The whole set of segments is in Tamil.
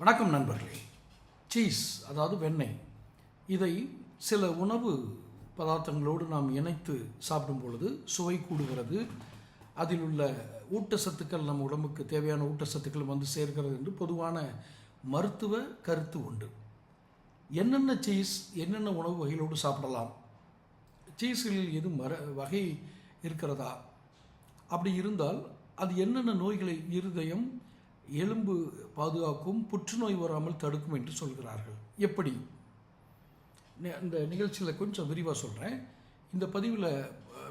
வணக்கம் நண்பர்களே. சீஸ் அதாவது வெண்ணெய். இதை சில உணவு பதார்த்தங்களோடு நாம் இணைத்து சாப்பிடும் பொழுது சுவை கூடுகிறது. அதில் உள்ள ஊட்டச்சத்துக்கள் நம்ம உடம்புக்கு தேவையான ஊட்டச்சத்துக்கள் வந்து சேர்கிறது என்று பொதுவான மருத்துவ கருத்து உண்டு. என்னென்ன சீஸ் என்னென்ன உணவு வகைகளோடு சாப்பிடலாம்? சீஸ்களில் எது மர வகை இருக்கிறதா? அப்படி இருந்தால் அது என்னென்ன நோய்களை இருதயம் எலும்பு பாதுகாக்கும் புற்றுநோய் வராமல் தடுக்கும் என்று சொல்கிறார்கள். எப்படி? அந்த இந்த நிகழ்ச்சியில் கொஞ்சம் விரிவாக சொல்கிறேன் இந்த பதிவில்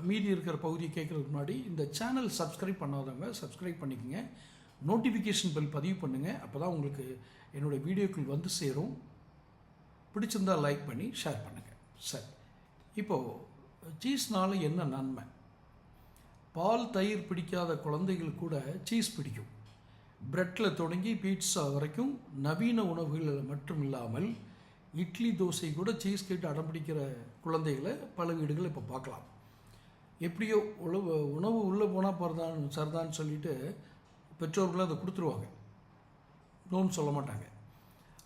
மீதி இருக்கிற பகுதியை கேட்குறதுக்கு முன்னாடி இந்த சேனல் சப்ஸ்கிரைப் பண்ணாதவங்க சப்ஸ்கிரைப் பண்ணிக்கோங்க. நோட்டிஃபிகேஷன் பெல் பதிவு பண்ணுங்கள் அப்போ தான் உங்களுக்கு என்னுடைய வீடியோக்கள் வந்து சேரும். பிடிச்சிருந்தா லைக் பண்ணி ஷேர் பண்ணுங்கள் சரி. இப்போது சீஸ்னால என்ன நன்மை? பால் தயிர் பிடிக்காத குழந்தைகள் கூட சீஸ் பிடிக்கும். பிரெட்டில் தொடங்கி பீட்சா வரைக்கும் நவீன உணவுகள் மட்டும் இல்லாமல் இட்லி தோசை கூட சீஸ் கேட்டு அடம்பிடிக்கிற குழந்தைகளை பல வீடுகள் இப்போ பார்க்கலாம். எப்படியோ உணவு உணவு உள்ளே போனால் போகிறதான் சரிதான்னு சொல்லிட்டு பெற்றோர்கள் அதை கொடுத்துருவாங்க. நோன்னு சொல்ல மாட்டாங்க.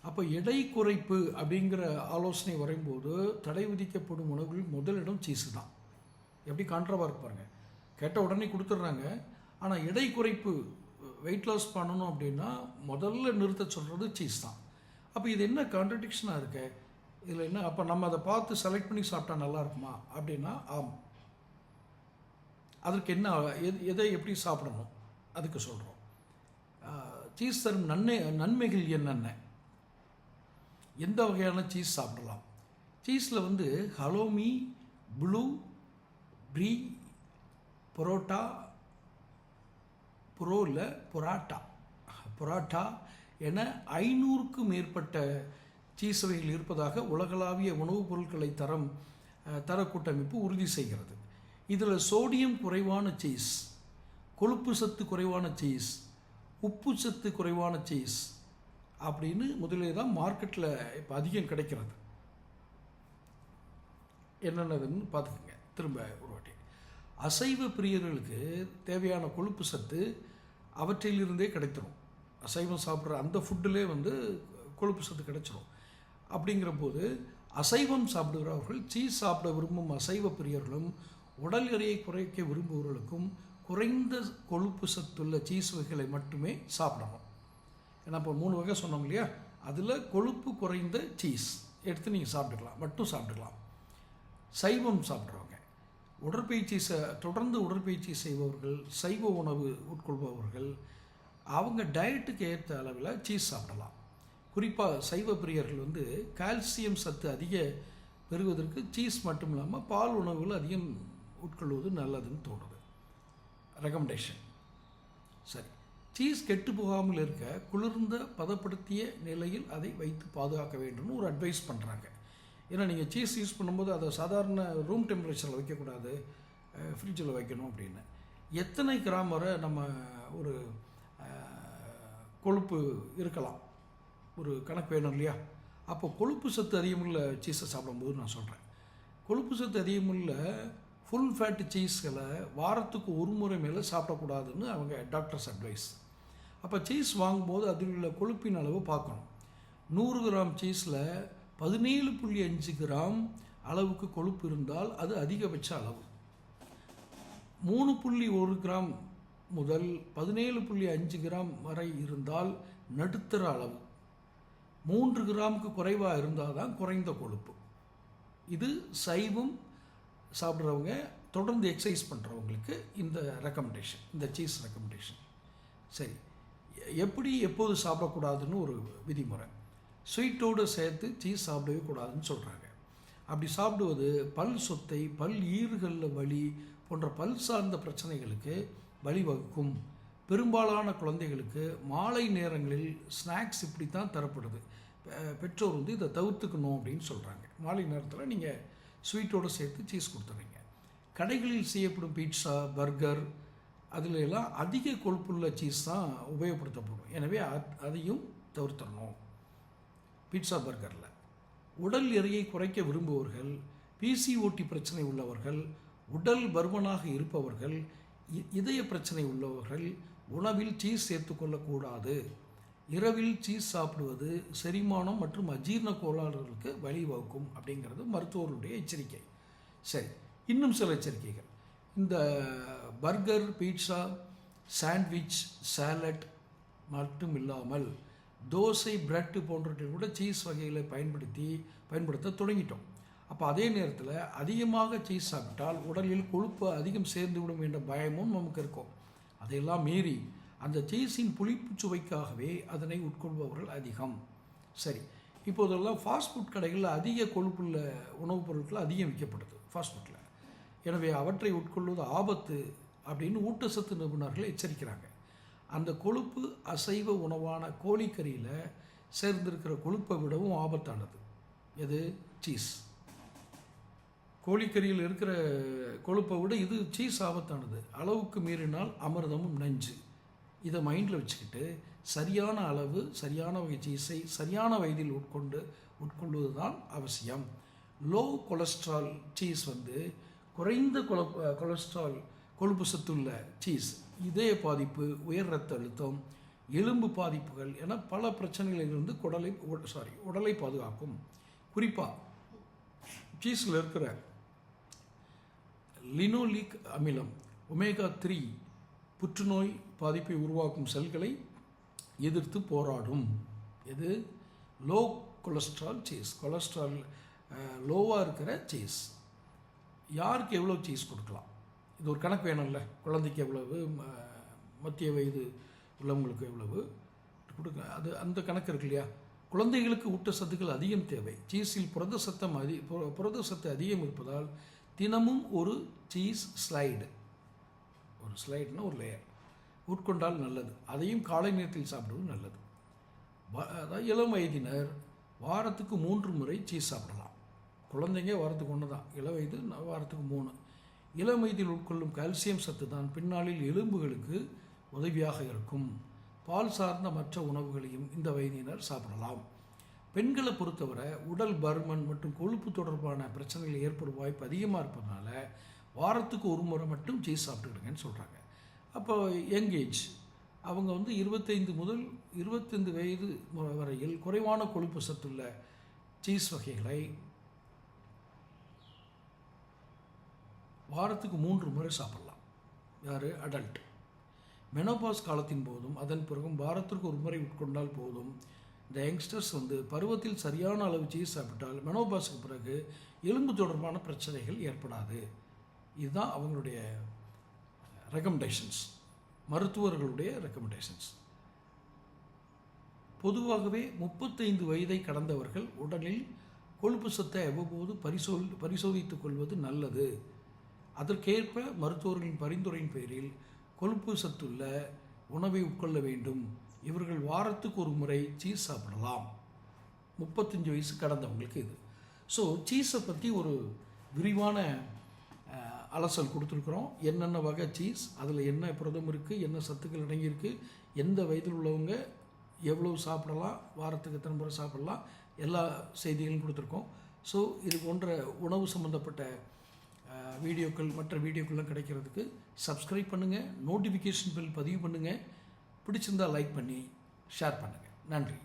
அப்போ எடை குறைப்பு அப்படிங்கிற ஆலோசனை வரையும்போது தடை விதிக்கப்படும் உணவுகள் முதலிடம் சீஸு தான். எப்படி கான்ட்ரவாக இருக்கு பாருங்க. கேட்ட உடனே கொடுத்துட்றாங்க. ஆனால் எடை குறைப்பு வெயிட் லாஸ் பண்ணணும் அப்படின்னா முதல்ல நிறுத்த சொல்கிறது சீஸ் தான். அப்போ இது என்ன கான்ட்ரடிக்ஷனாக இருக்கு? இதில் என்ன அப்போ நம்ம அதை பார்த்து செலக்ட் பண்ணி சாப்பிட்டா நல்லா இருக்குமா? அப்படின்னா ஆம். அதற்கு என்ன எது எதை எப்படி சாப்பிடணும்? அதுக்கு சொல்கிறோம் சீஸ் தரும் நன்மை நன்மைகள் என்னென்ன? எந்த வகையான சீஸ் சாப்பிடலாம்? சீஸில் வந்து ஹலோமி ப்ளூ ப்ரீ பரோட்டா புரோவில் புராட்டா. புராட்டா என ஐநூறுக்கும் மேற்பட்ட சீஸ் வகைகள் இருப்பதாக உலகளாவிய உணவுப் பொருட்களை தரம் தர கூட்டமைப்பு உறுதி செய்கிறது. இதில் சோடியம் குறைவான சீஸ் கொழுப்பு சத்து குறைவான சீஸ் உப்பு சத்து குறைவான சீஸ் அப்படின்னு முதலே தான் மார்க்கெட்டில் இப்போ அதிகம் கிடைக்கிறது. என்னென்னதுன்னு பார்த்துக்கோங்க. திரும்ப ஒரு வாட்டி. அசைவ பிரியர்களுக்கு தேவையான கொழுப்பு சத்து அவற்றிலிருந்தே கிடைத்திரும். அசைவம் சாப்பிட்ற அந்த ஃபுட்டிலே வந்து கொழுப்பு சத்து கிடைச்சிரும். அப்படிங்கிற போது அசைவம் சாப்பிடுகிறவர்கள் சீஸ் சாப்பிட விரும்பும் அசைவ பிரியர்களும் உடல் எடையை குறைக்க விரும்புபவர்களுக்கும் குறைந்த கொழுப்பு சத்துள்ள சீஸ் வகைகளை மட்டுமே சாப்பிடணும். ஏன்னா இப்போ மூணு வகை சொன்னோம் இல்லையா? அதில் கொழுப்பு குறைந்த சீஸ் எடுத்து நீங்கள் சாப்பிட்டுக்கலாம் மட்டும் சாப்பிட்டுக்கலாம். சைவம் சாப்பிட்றோம். உடற்பயிற்சி ச தொடர்ந்து உடற்பயிற்சி செய்பவர்கள் சைவ உணவு உட்கொள்பவர்கள் அவங்க டயட்டுக்கு ஏற்ற அளவில் சீஸ் சாப்பிடலாம். குறிப்பாக சைவ பிரியர்கள் வந்து கால்சியம் சத்து அதிக பெறுவதற்கு சீஸ் மட்டும் இல்லாமல் பால் உணவுகள் அதிகம் உட்கொள்வது நல்லதுன்னு தோணுது. ரெக்கமெண்டேஷன் சரி. சீஸ் கெட்டு போகாமல் இருக்க குளிர்ந்த பதப்படுத்திய நிலையில் அதை வைத்து பாதுகாக்க வேண்டும்னு ஒரு அட்வைஸ் பண்ணுறாங்க ஏன்னா நீங்கள் சீஸ் யூஸ் பண்ணும்போது அதை சாதாரண ரூம் டெம்பரேச்சரில் வைக்கக்கூடாது. ஃப்ரிட்ஜில் வைக்கணும் அப்படின்னு. எத்தனை கிராம் வரை நம்ம ஒரு கொழுப்பு இருக்கலாம்? ஒரு கணக்கு வேணும் இல்லையா? அப்போ கொழுப்பு சத்து அதிகமுள்ள சீஸை சாப்பிடும்போது நான் சொல்கிறேன் கொழுப்பு சத்து அதிகமுள்ள ஃபுல் ஃபேட் சீஸ்களை வாரத்துக்கு ஒரு முறை மேலே சாப்பிடக்கூடாதுன்னு அவங்க டாக்டர்ஸ் அட்வைஸ் அப்போ சீஸ் வாங்கும்போது அதில் உள்ள கொழுப்பின் அளவு பார்க்கணும். நூறு கிராம் சீஸில் பதினேழு புள்ளி அஞ்சு கிராம் அளவுக்கு கொழுப்பு இருந்தால் அது அதிகபட்ச அளவு. மூணு புள்ளி ஒரு கிராம் முதல் பதினேழு புள்ளி அஞ்சு கிராம் வரை இருந்தால் நடுத்தர அளவு. மூன்று கிராமுக்கு குறைவாக இருந்தால் தான் குறைந்த கொழுப்பு. இது சைவம் சாப்பிட்றவங்க தொடர்ந்து எக்ஸசைஸ் பண்ணுறவங்களுக்கு இந்த ரெக்கமெண்டேஷன் இந்த சீஸ் ரெக்கமெண்டேஷன் சரி எப்படி எப்போது சாப்பிடக்கூடாதுன்னு ஒரு விதிமுறை. ஸ்வீட்டோடு சேர்த்து சீஸ் சாப்பிடவே கூடாதுன்னு சொல்கிறாங்க அப்படி சாப்பிடுவது பல் சொத்தை பல் ஈறுகளில் வலி போன்ற பல் சார்ந்த பிரச்சனைகளுக்கு வழிவகுக்கும். பெரும்பாலான குழந்தைகளுக்கு மாலை நேரங்களில் ஸ்நாக்ஸ் இப்படி தான் தரப்படுது. பெ- பெற்றோர் வந்து இதை தவிர்த்துக்கணும் அப்படின்னு சொல்கிறாங்க மாலை நேரத்தில் நீங்கள் ஸ்வீட்டோடு சேர்த்து சீஸ் கொடுத்துறீங்க கடைகளில் செய்யப்படும் பீட்சா பர்கர் அதில் எல்லாம் அதிக கொழுப்புள்ள சீஸ் தான் உபயோகப்படுத்தப்படும். எனவே அத்- அதையும் தவிர்த்தரணும் பீட்சா பர்கரில். உடல் எடையை குறைக்க விரும்புபவர்கள் பிசிஓடி பிரச்சனை உள்ளவர்கள் உடல் பருமனாக இருப்பவர்கள் இ- இதய பிரச்சனை உள்ளவர்கள் உணவில் சீஸ் சேர்த்துக்கொள்ளக்கூடாது இரவில் சீஸ் சாப்பிடுவது செரிமானம் மற்றும் அஜீர்ண கோளாறுகளுக்கு வழிவகுக்கும் அப்படிங்கிறது மருத்துவர்களுடைய எச்சரிக்கை. சரி இன்னும் சில எச்சரிக்கைகள். இந்த பர்கர் பீட்சா சாண்ட்விச் சாலட் மட்டும் இல்லாமல் தோசை பிரெட்டு போன்றவற்றை கூட சீஸ் வகைகளை பயன்படுத்தி பயன்படுத்த தொடங்கிட்டோம். அப்போ அதே நேரத்தில் அதிகமாக சீஸ் சாப்பிட்டால் உடலில் கொழுப்பு அதிகம் சேர்ந்து விடும் என்ற பயமும் நமக்கு இருக்கும். அதையெல்லாம் மீறி அந்த சீஸின் புளிப்பு சுவைக்காகவே அதனை உட்கொள்பவர்கள் அதிகம். சரி இப்போதெல்லாம் ஃபாஸ்ட் ஃபுட் கடைகளில் அதிக கொழுப்புள்ள உணவுப் பொருட்கள் அதிகம் விற்கப்படுது ஃபாஸ்ட் ஃபுட்டில் எனவே அவற்றை உட்கொள்வது ஆபத்து அப்படின்னு ஊட்டச்சத்து நிபுணர்கள் எச்சரிக்கிறாங்க. அந்த கொழுப்பு அசைவ உணவான கோழிக்கறியில் சேர்ந்திருக்கிற கொழுப்பை விடவும் ஆபத்தானது. எது? சீஸ். கோழிக்கறியில் இருக்கிற கொழுப்பை விட இது சீஸ் ஆபத்தானது. அளவுக்கு மீறினால் அமிர்தமும் நஞ்சு. இதை மைண்டில் வச்சுக்கிட்டு சரியான அளவு சரியான வகை சீஸை சரியான வயதில் உட்கொண்டு உட்கொள்வது தான் அவசியம். லோ கொலஸ்ட்ரால் சீஸ் வந்து குறைந்த கொல கொலஸ்ட்ரால் கொழுப்பு சத்துள்ள சீஸ் இதய பாதிப்பு உயர் ரத்த அழுத்தம் எலும்பு பாதிப்புகள் என பல பிரச்சனைகளிலிருந்து குடலை சாரி உடலை பாதுகாக்கும். குறிப்பாக சீஸில் இருக்கிற லினோலிக் அமிலம் ஒமேகா த்ரீ புற்றுநோய் பாதிப்பை உருவாக்கும் செல்களை எதிர்த்து போராடும். இது லோ கொலஸ்ட்ரால் சீஸ் கொலஸ்ட்ரால் லோவாக இருக்கிற சீஸ் யாருக்கு எவ்வளோ சீஸ் கொடுக்கலாம்? இது ஒரு கணக்கு வேணும்ல. குழந்தைக்கு எவ்வளவு ம- மத்திய வயது உள்ளவங்களுக்கு எவ்வளவு? கொடுக்க அது அந்த கணக்கு இருக்கு இல்லையா? குழந்தைகளுக்கு ஊட்டச்சத்துக்கள் அதிகம் தேவை. சீஸில் புரத சத்தம் அதி புரத சத்து அதிகம் இருப்பதால் தினமும் ஒரு சீஸ் ஸ்லைடு. ஒரு ஸ்லைடுனா ஒரு லேயர் உட்கொண்டால் நல்லது. அதையும் காலை நேரத்தில் சாப்பிடுவது நல்லது. வ- அதாவது இளம் வயதினர் வாரத்துக்கு மூன்று முறை சீஸ் சாப்பிடலாம். குழந்தைங்க வாரத்துக்கு ஒன்று தான் இளம் வயது வாரத்துக்கு மூணு. இளம் வயதில் உட்கொள்ளும் கால்சியம் சத்து தான் பின்னாளில் எலும்புகளுக்கு உதவியாக இருக்கும். பால் சார்ந்த மற்ற உணவுகளையும் இந்த வயதினர் சாப்பிடலாம். பெண்களை பொறுத்தவரை உடல் பருமன் மற்றும் கொழுப்பு தொடர்பான பிரச்சனைகள் ஏற்படும் வாய்ப்பு அதிகமாக இருப்பதனால வாரத்துக்கு ஒரு முறை மட்டும் சீஸ் சாப்பிட்டுக்கிடுங்கன்னு சொல்கிறாங்க அப்போ யங் ஏஜ் அவங்க வந்து இருபத்தைந்து முதல் இருபத்தைந்து வயது மு- வரையில் குறைவான கொழுப்பு சத்துள்ள சீஸ் வகைகளை வாரத்துக்கு மூன்று முறை சாப்பிடலாம். யார்? அடல்ட் மெனோபாஸ் காலத்தின் போதும் அதன் பிறகும் வாரத்திற்கு ஒரு முறை உட்கொண்டால் போதும். இந்த யங்ஸ்டர்ஸ் வந்து பருவத்தில் சரியான அளவு சீஸ் சாப்பிட்டால் மெனோபாஸுக்கு பிறகு எலும்பு தொடர்பான பிரச்சனைகள் ஏற்படாது. இதுதான் அவங்களுடைய ரெக்கமெண்டேஷன்ஸ் மருத்துவர்களுடைய ரெக்கமெண்டேஷன்ஸ் பொதுவாகவே முப்பத்தைந்து வயதை கடந்தவர்கள் உடலில் கொழுப்பு சத்தை அவ்வப்போது பரிசோல் பரிசோதித்துக் கொள்வது நல்லது. அதற்கேற்ப மருத்துவர்களின் பரிந்துரையின் பேரில் கொழுப்பு சத்துள்ள உணவை உட்கொள்ள வேண்டும். இவர்கள் வாரத்துக்கு ஒரு முறை சீஸ் சாப்பிடலாம். முப்பத்தஞ்சு வயசு கடந்தவங்களுக்கு இது. ஸோ சீஸை பற்றி ஒரு விரிவான அலசல் கொடுத்துருக்குறோம். என்னென்ன வகை சீஸ் அதில் என்ன புரதம் இருக்குது என்ன சத்துக்கள் அடங்கியிருக்கு எந்த வயதில் உள்ளவங்க எவ்வளவு சாப்பிடலாம் வாரத்துக்கு எத்தனை முறை சாப்பிடலாம் எல்லா செய்திகளும் கொடுத்துருக்கோம். ஸோ இது போன்ற உணவு சம்மந்தப்பட்ட வீடியோக்கள் மற்ற வீடியோக்கள்லாம் கிடைக்கிறதுக்கு சப்ஸ்கிரைப் பண்ணுங்கள் நோட்டிஃபிகேஷன் பில் பதிவு பண்ணுங்கள் பிடிச்சிருந்தா லைக் பண்ணி ஷேர் பண்ணுங்கள் நன்றி.